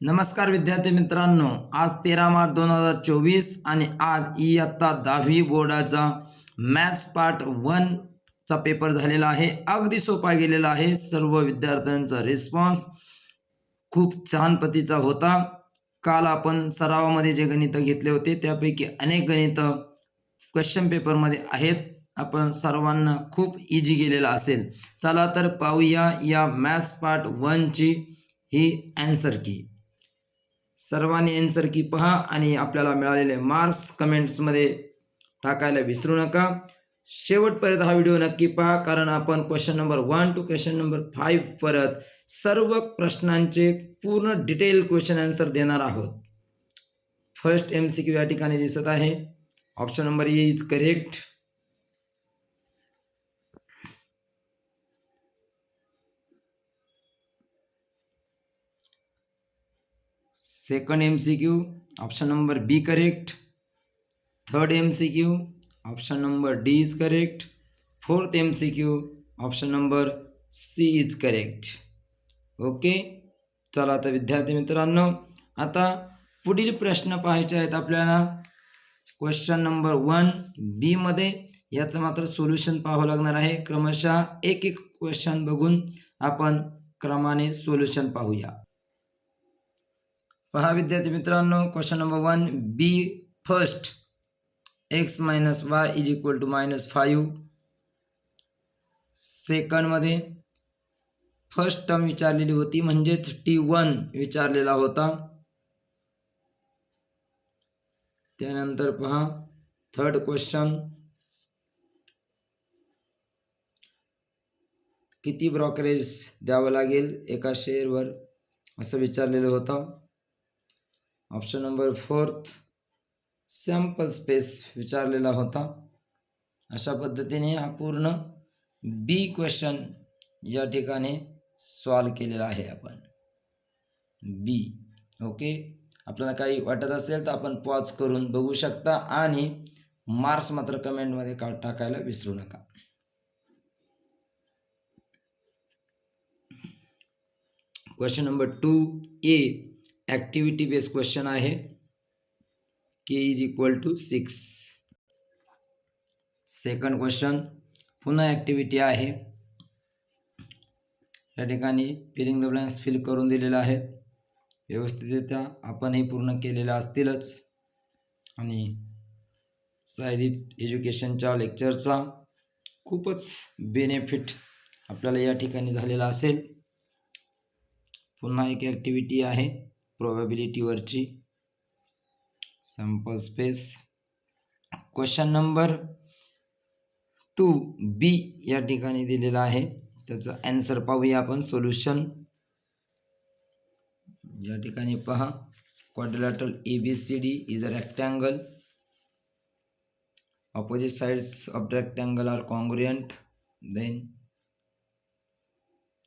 नमस्कार विद्यार्थी मित्रांनो आज तेरा मार्च दोन हजार चोवीस आणि आज इयत्ता दहावी बोर्डाचा मॅथ्स पार्ट वनचा पेपर झालेला आहे. अगदी सोपा गेलेला आहे. सर्व विद्यार्थ्यांचा रिस्पॉन्स खूप छान पतीचा होता. काल आपण सरावामध्ये जे गणितं घेतले होते त्यापैकी अनेक गणितं क्वेश्चन पेपरमध्ये आहेत. आपण सर्वांना खूप इजी गेलेला असेल. चला तर पाहूया या मॅथ्स पार्ट वनची ही अँसर की. सर्वांनी एन्सर की पहा आणि आपल्याला मिळालेले मार्क्स कमेंट्समध्ये टाकायला विसरू नका. शेवटपर्यंत हा व्हिडिओ नक्की पहा कारण आपण question number one two question number five परत सर्व प्रश्नांचे पूर्ण डिटेल क्वेश्चन आन्सर देणार आहोत. फर्स्ट एम सी क्यू या ठिकाणी दिसत आहे. Option number A is correct second M C Q option number B correct third M C Q option number D is correct fourth M C Q option number C is correct okay चला आता विद्यार्थी मित्रांनो आता पुढील प्रश्न पाहायचे आहेत आपल्याला. क्वेश्चन नंबर वन बीमध्ये याचं मात्र सोल्युशन पाहावं लागणार आहे. क्रमशः एक एक क्वेश्चन बघून आपण क्रमाने सोल्युशन पाहूया. पहा विद्यार्थी मित्रांनो question number one B first X minus Y is equal to minus five सेकंडमध्ये first term विचारलेली होती म्हणजेच टी वन विचारलेला होता. त्यानंतर पहा थर्ड क्वेश्चन किती ब्रोकरेज द्यावं लागेल एका शेअरवर असं विचारलेलं होतं. Option number fourth sample space विचारलेला होता. अशा पद्धतीने हा पूर्ण बी क्वेश्चन या ठिकाणी सॉल्व केलेला आहे आपण. B okay? आपल्याला काही वाटत असेल तर आपण पॉज करून बघू शकता आणि मार्क्स मात्र कमेंटमध्ये का टाकायला विसरू नका. Question number two A activity based question आहे. K is equal to six second question पुन्हा ॲक्टिव्हिटी आहे. या ठिकाणी फिलिंग द ब्लँक्स फिल करून दिलेलं आहे. व्यवस्थितरित्या आपण हे पूर्ण केलेलं असतीलच. आणि सायदीप एज्युकेशनच्या लेक्चरचा खूपच बेनिफिट आपल्याला या ठिकाणी झालेला असेल. पुन्हा एक ॲक्टिव्हिटी आहे. प्रॉबॅबिलिटीवरची sample space question number two B या ठिकाणी दिलेला आहे. त्याचं ॲन्सर पाहूया आपण. सोल्युशन या ठिकाणी पहा. Quadrilateral A B C D is a rectangle opposite sides of rectangle are congruent then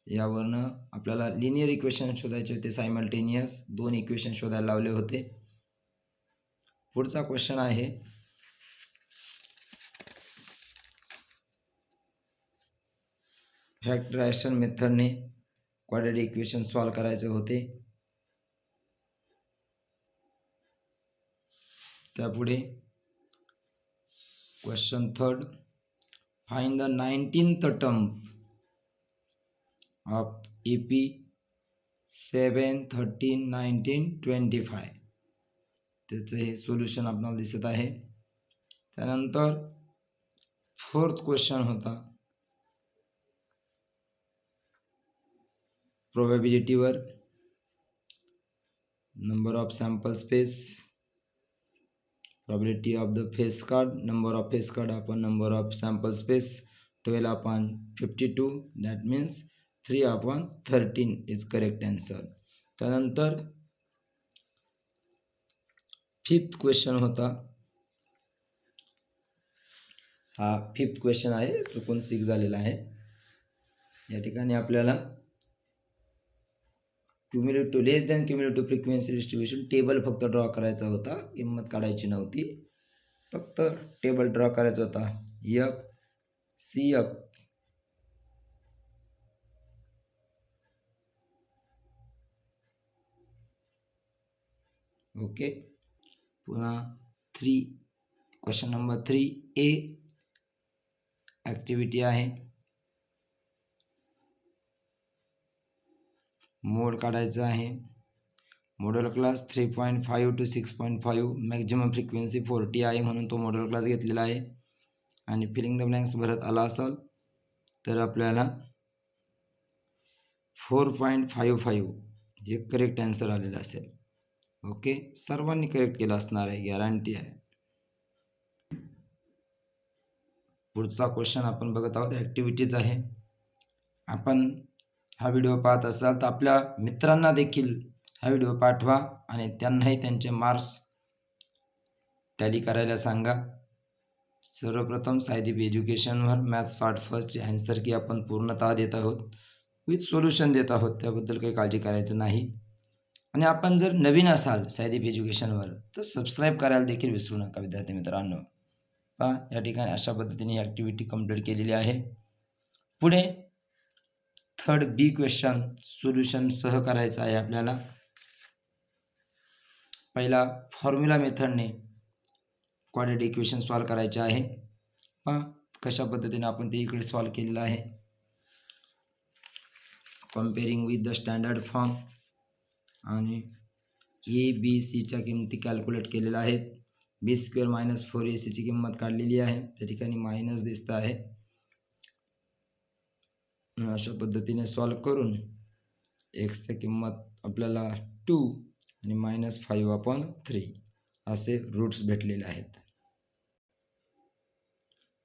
यावरनं आपल्याला लिनियर इक्वेशन शोधायचे होते सायमल्टेनियस दोन इक्वेशन शोधायला लावले होते. पुढचा क्वेश्चन आहे फॅक्टरायझेशन मेथडने क्वाड्रेटिक इक्वेशन सॉल्व करायचे होते. त्यापुढे question third find the nineteenth term of AP seven thirteen nineteen twenty five तेज सोल्यूशन अपना दसत है नर फोर्थ क्वेश्चन होता. प्रोबेबिलिटी वर. Number of sample space probability of the face card number of face card upon number of sample space twelve upon fifty two that means 3 upon 13 is correct answer. त्यानंतर fifth question होता. हा fifth question आहे चुकून six झालेला आहे. या ठिकाणी आपल्याला cumulative less than cumulative frequency distribution table फक्त ड्रॉ करायचा होता किंमत काढायची नव्हती. फक्त टेबल ड्रॉ करायचा होता. यफ सी एफ ओके? पुन्हा three question number three A activity आहे. मोड काढायचं आहे. Modal class three point five two six point five maximum frequency forty आहे म्हणून तो मॉडल क्लास घेतलेला आहे. आणि फिलिंग द ब्लँक्स भरत आला असाल तर आपल्याला फोर पॉईंट फाईव्ह फाईव्ह हे करेक्ट आन्सर आलेलं असेल. ओके? सर्वांनी करेक्ट केलं असणार आहे गॅरंटी आहे. पुढचा क्वेश्चन आपण बघत आहोत ॲक्टिव्हिटीज आहे. आपण हा व्हिडिओ पाहत असाल तर आपल्या मित्रांना देखील हा व्हिडिओ पाठवा आणि त्यांनाही त्यांचे मार्क्स टॅली करायला सांगा. सर्वप्रथम सायदीप एज्युकेशनवर मॅथ्स पार्ट फर्स्टचे ॲन्सर की आपण पूर्णतः देत आहोत. विथ सोल्युशन देत आहोत त्याबद्दल काही काळजी करायचं नाही. आणि आपण जर नवीन असाल सायदीप एज्युकेशनवर तर सबस्क्राईब करायला देखील विसरू नका विद्यार्थी मित्रांनो. पहा या ठिकाणी अशा पद्धतीने ही ॲक्टिव्हिटी कंप्लीट केलेली आहे. पुढे थर्ड बी क्वेश्चन सोल्युशनसह करायचं आहे आपल्याला. पहिला फॉर्म्युला मेथडने क्वाड्रेट इक्वेशन सॉल्व करायचे आहे. पहा कशा पद्धतीने आपण ते इकडे सॉल्व केलेलं आहे. Comparing with the standard form आणि ए बी सीच्या किमती कॅल्क्युलेट केलेल्या आहेत. B square minus four A सीची किंमत काढलेली आहे. त्या ठिकाणी मायनस दिसतं आहे. अशा पद्धतीने सॉल्व करून एक्सची किंमत आपल्याला टू आणि मायनस फाईव्ह अपॉन थ्री असे रूट्स भेटलेले आहेत.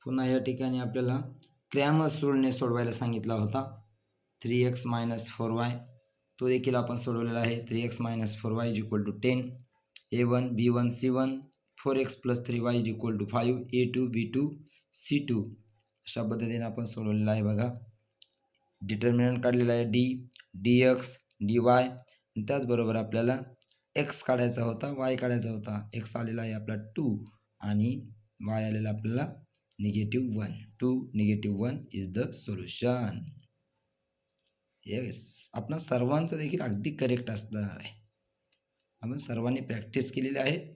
पुन्हा या ठिकाणी आपल्याला क्रॅमस रूलने सोडवायला सांगितला होता. Three X minus four Y तो देखील आपण सोडवलेला आहे. Three X minus four Y is equal to ten A one B one C one four X plus three Y is equal to five A two B two C two अशा पद्धतीने आपण सोडवलेलं आहे बघा. डिटर्मिनंट काढलेला आहे D D X D Y त्याचबरोबर आपल्याला एक्स काढायचा होता वाय काढायचा होता. एक्स आलेला आहे आपला टू आणि वाय आलेला आपल्याला negative one two negative one is the solution yes आपण सर्वांचं देखील अगदी करेक्ट असणार आहे. आपण सर्वांनी प्रॅक्टिस केलेली आहे.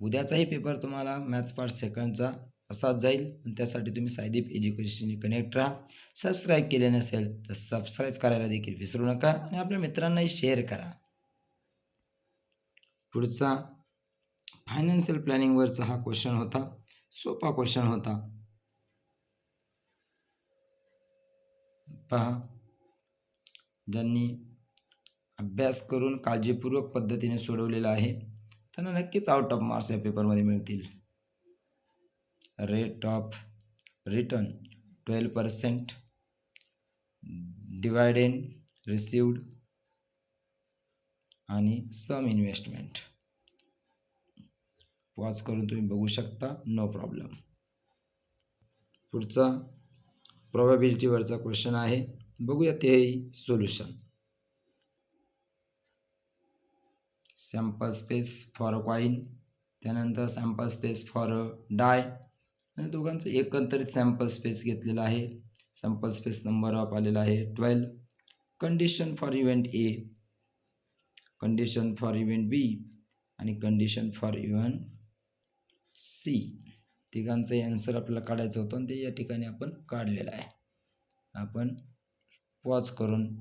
उद्याचाही पेपर तुम्हाला मॅथ्स पार्ट सेकंडचा असाच जाईल. पण त्यासाठी तुम्ही सायदीप एज्युकेशनशी कनेक्ट राहा. सबस्क्राईब केले नसेल तर सबस्क्राईब करायला देखील विसरू नका. आणि आपल्या मित्रांनाही शेअर करा. पुढचा फायनान्शियल प्लॅनिंगवरचा हा क्वेश्चन होता. सोपा क्वेश्चन होता. पहा. ज्यांनी अभ्यास करून काळजीपूर्वक पद्धतीने सोडवलेला आहे. त्यांना नक्कीच आउट ऑफ मार्क्स या पेपरमध्ये मिळतील. Rate of return twelve percent dividend received आणि सम इन्व्हेस्टमेंट पॉज करून तुम्ही बघू शकता नो प्रॉब्लेम पुढचा प्रॉबॅबिलिटीवरचा क्वेश्चन आहे. बघूया ते solution. Sample space for a coin त्यानंतर sample space for a die आणि दोघांचं एकंदरीत सॅम्पल स्पेस घेतलेला आहे. सॅम्पल स्पेस नंबर ऑफ आलेला आहे twelve. Condition for event A condition for event B आणि कंडिशन फॉर इव्हेंट सी. तिघांचं ॲन्सर आपल्याला काढायचं होतं आणि ते या ठिकाणी आपण काढलेलं आहे. आपण वॉच करून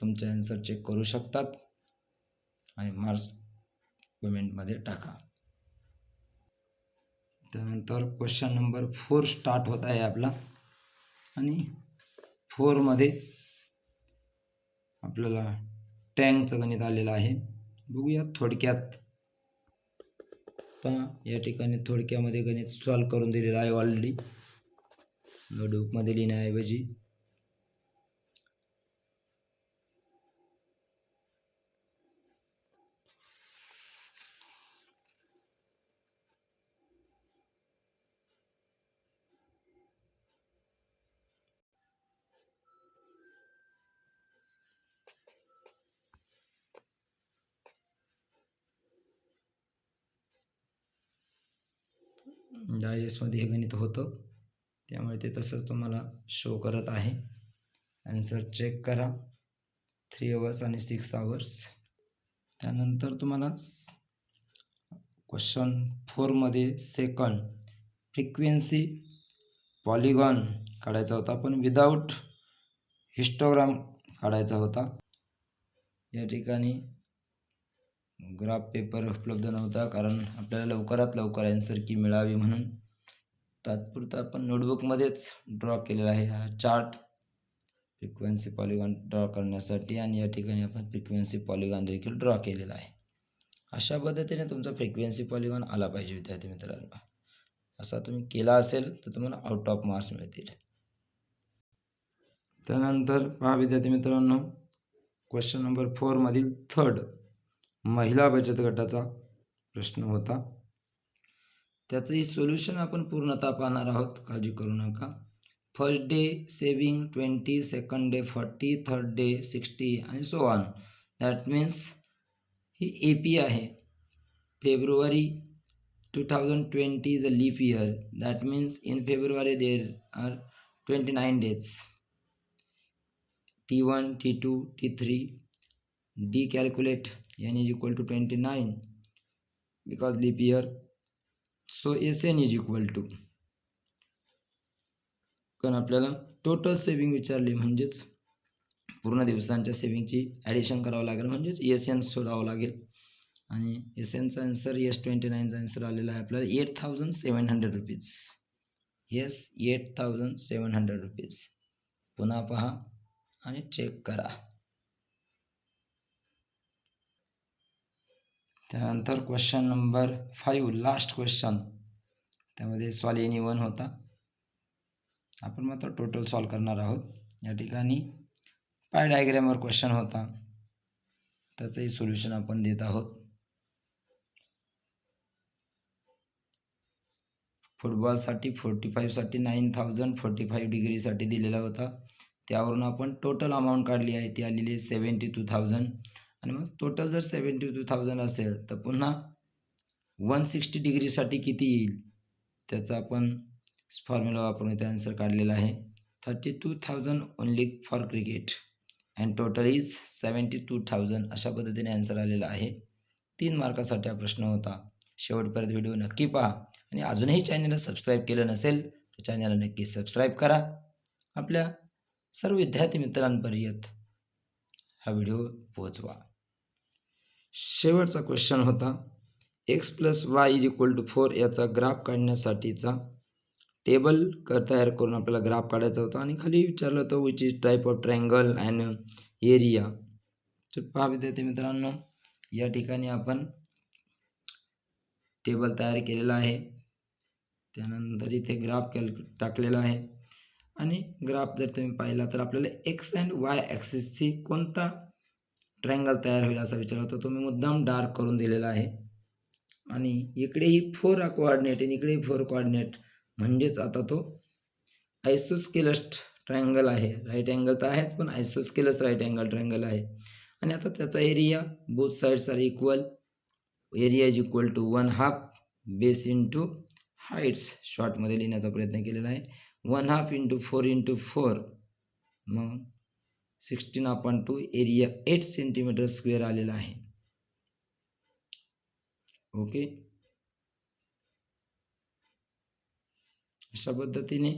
तुमचे ॲन्सर चेक करू शकतात. आणि मार्क्स पेमेंटमध्ये टाका. त्यानंतर क्वेश्चन नंबर फोर स्टार्ट होत आहे आपला. आणि फोरमध्ये आपल्याला टँकचं गणित आलेलं आहे. बघूया थोडक्यात. पहा या ठिकाणी थोडक्यामध्ये गणित सॉल्व करून दिलेलं आहे ऑलरेडी नोटबुकमध्ये लिहिण्याऐवजी. डायजेस्टमध्ये हे गणित होतं. त्यामुळे ते तसंच तुम्हाला शो करत आहे. ॲन्सर चेक करा. थ्री अवर्स आणि सिक्स आवर्स त्यानंतर तुम्हाला क्वेश्चन फोरमध्ये सेकंड फ्रिक्वेन्सी पॉलिगॉन काढायचा होता. पण विदाऊट हिस्टोग्राम काढायचा होता. या ठिकाणी ग्राफ पेपर उपलब्ध नव्हता कारण आपल्याला लवकरात लवकर ॲन्सर की मिळावी म्हणून. तात्पुरता आपण नोटबुकमध्येच ड्रॉ केलेला आहे हा चार्ट फ्रिक्वेन्सी पॉलिगॉन ड्रॉ करण्यासाठी आणि या ठिकाणी आपण फ्रिक्वेन्सी पॉलिगॉन देखील ड्रॉ केलेला आहे. अशा पद्धतीने तुमचा फ्रिक्वेन्सी पॉलिगॉन आला पाहिजे विद्यार्थी मित्रांनो. असा तुम्ही केला असेल तर तुम्हाला आउट ऑफ मार्क्स मिळतील. त्यानंतर पहा विद्यार्थी मित्रांनो क्वेश्चन नंबर फोरमधील थर्ड महिला बचत गटाचा प्रश्न होता. त्याचंही सोल्युशन आपण पूर्णतः पाहणार आहोत. काळजी करू नका. First day saving twenty second day forty third day sixty आणि सो ऑन दॅट मीन्स ही ए पी आहे. February two thousand twenty is a leap year that means in February there are twenty nine days T one T two T three D calculate n is equal to 29 because leap year. So sn is equal to. कारण आपल्याला total saving विचारली म्हणजेच पूर्ण दिवसांच्या सेविंगची addition करावं लागेल म्हणजेच S N शोधावं लागेल. आणि एस एनचा आन्सर एस ट्वेंटी नाईनचा आन्सर आलेला आहे आपल्याला eight thousand seven hundred rupees yes eight thousand seven hundred rupees पुन्हा पहा आणि चेक करा. त्यानंतर question number five last question त्यामध्ये सॉल्व एनी वन होता. आपण मात्र टोटल सॉल्व करणार आहोत. या ठिकाणी पाय डायग्रॅमवर क्वेश्चन होता. त्याचंही सोल्युशन आपण देत आहोत. फुटबॉलसाठी फोर्टी फाईव्हसाठी नाईन थाउजंड फोर्टी फाईव्ह डिग्रीसाठी दिलेला होता. त्यावरून आपण टोटल अमाऊंट काढली आहे. ती आलेली आहे सेवन्टी टू थाउजंड आणि मग टोटल जर सेवन्टी टू थाउजंड असेल तर पुन्हा वन सिक्स्टी डिग्रीसाठी किती येईल? त्याचा आपण फॉर्म्युला वापरून इथे आन्सर काढलेला आहे. Thirty two thousand only for cricket and total is seventy two thousand अशा पद्धतीने आन्सर आलेला आहे. तीन मार्कासाठी हा प्रश्न होता. शेवटपर्यंत व्हिडिओ नक्की पहा. आणि अजूनही चॅनलला सबस्क्राईब केलं नसेल तर चॅनलला नक्की सबस्क्राईब करा. आपल्या सर्व विद्यार्थी मित्रांपर्यंत हा व्हिडिओ पोहोचवा. शेवटचा क्वेश्चन होता X plus Y is equal to four याचा ग्राफ काढण्यासाठीचा टेबल कर तयार करून आपल्याला ग्राफ काढायचा होता आणि खाली विचारलं होतं which is type of triangle and area तर पहा विद्यार्थी मित्रांनो या ठिकाणी आपण टेबल तयार केलेला आहे. त्यानंतर इथे ग्राफ कॅल टाकलेला आहे. आणि ग्राफ जर तुम्ही पाहिला तर आपल्याला एक्स अँड वाय ॲक्सिसची कोणता ट्रायंगल तयार होईल असा विचार होता. तो मी मुद्दाम डार्क करून दिलेला आहे. आणि इकडेही फोर कोऑर्डिनेट आणि इकडेही फोर कोऑर्डिनेट म्हणजेच आता तो आयसोस्केलस ट्रायंगल आहे. राईट अँगल तर आहेच पण आयसोस्केलस राईट अँगल ट्रायंगल आहे. आणि आता त्याचा area both sides are equal area is equal to one half base into heights शॉर्टमध्ये लिहिण्याचा प्रयत्न केलेला आहे. One half into four into four मग sixteen upon two area eight centimetre square आलेला आहे. ओके? अशा पद्धतीने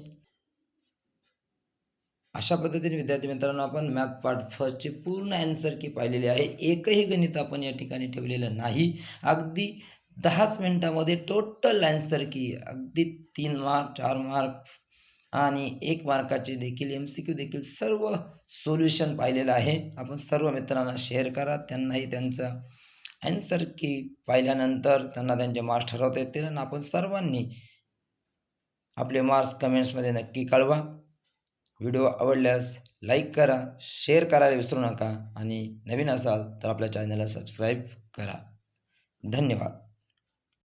अशा पद्धतीने विद्यार्थी मित्रांनो आपण मॅथ पार्ट फर्स्टचे पूर्ण ॲन्सर की पाहिलेले आहे. एकही गणित आपण या ठिकाणी ठेवलेलं नाही. अगदी दहाच मिनटामध्ये टोटल ॲन्सर की अगदी तीन मार्क चार मार्क आणि एक मार्काचे देखील एम सी क्यू देखील सर्व सोल्युशन पाहिलेलं आहे. आपण सर्व मित्रांना शेअर करा. त्यांनाही त्यांचा अँसर की पाहिल्यानंतर त्यांना त्यांचे मार्क्स ठरवता येतील आणि आपण सर्वांनी आपले मार्क्स कमेंट्समध्ये नक्की कळवा. व्हिडिओ आवडल्यास लाईक करा शेअर करायला विसरू नका आणि नवीन असाल तर आपल्या चॅनलला सबस्क्राईब करा. धन्यवाद.